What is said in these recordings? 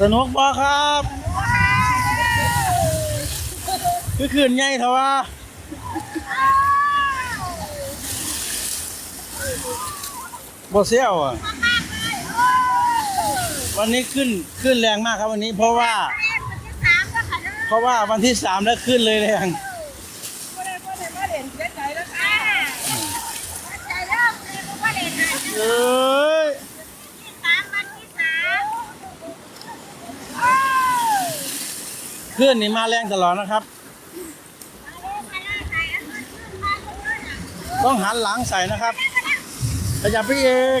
สนุกบ่ครับคือคืนใหญ่เถอะวะบ่เซี่ยวอะ วันนี้ขึ้นขึ้นแรงมากครับวันนี้เพราะว่า เพราะว่าวันที่สามแล้วขึ้นเลยแรงเอ้ย ขึ้นนี่มาแรงตลอดนะครับ ต้องหันหลังใส่นะครับขยับไปอีก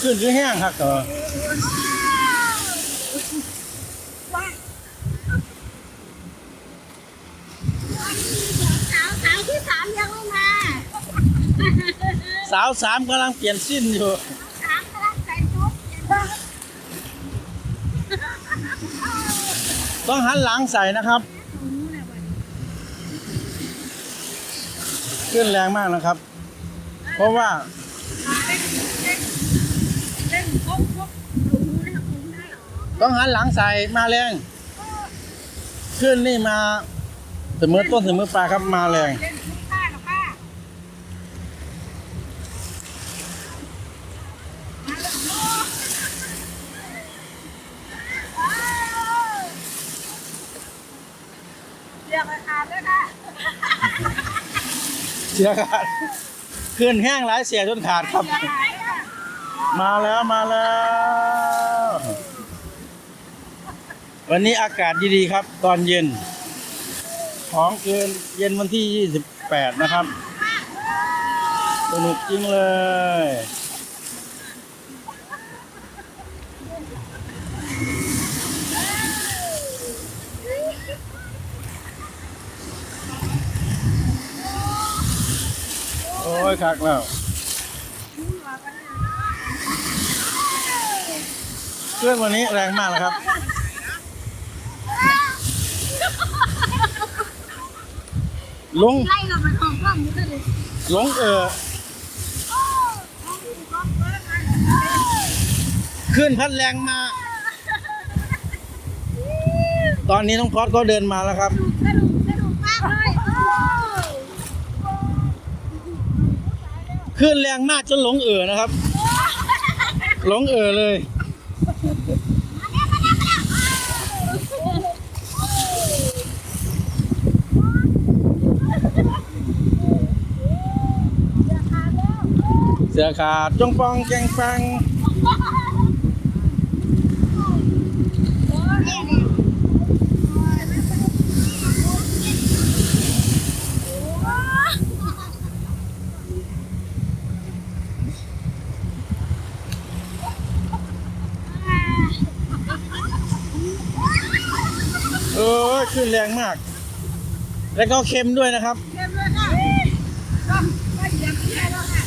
ขึ้นคือแห้งครับเออสาวสาวที่สามยังไม่มาสาวสามกำลังเปลี่ยนสิ้นอยู่ สามกำลังใส่ชุด ต้องหันหลังใส่นะครับ ขึ้นแรงมากนะครับ เพราะว่าต้องหันหลังใส่มาแรงขึ้นนี่มาเสมอต้นเสมอปลายครับมาแรง เล่นชุดป้าหรอป้าเรียกราด้วยค่ะเสียขาดขึ้นแห้งหลายเสียจนขาดครับมาแล้วมาแล้ว วันนี้อากาศดีๆครับ ตอนเย็น ของเกินเย็นวันที่ 28 นะครับ สนุกจริงเลย อ้ยคักแล้วเครื่องวันนี้แรงมากนะครับลงไล่เราไปทองกล้องนี่ก็เลยลงเออขึ้นพัดแรงมา ตอนนี้น้องพอดก็เดินมาแล้วครับ สนุกสนุกมากเลยโอ้ ขึ้นแรงมากจนหลงเอ่อนะครับ หลงเอ่อเลย เสือขาดจงปองแจงฟัง เออขึ้นแรงมาก แล้วก็เค็มด้วยนะครับเรียบร้อยค่ะก็ก็เหยียบที่ไหนแล้วค่ะ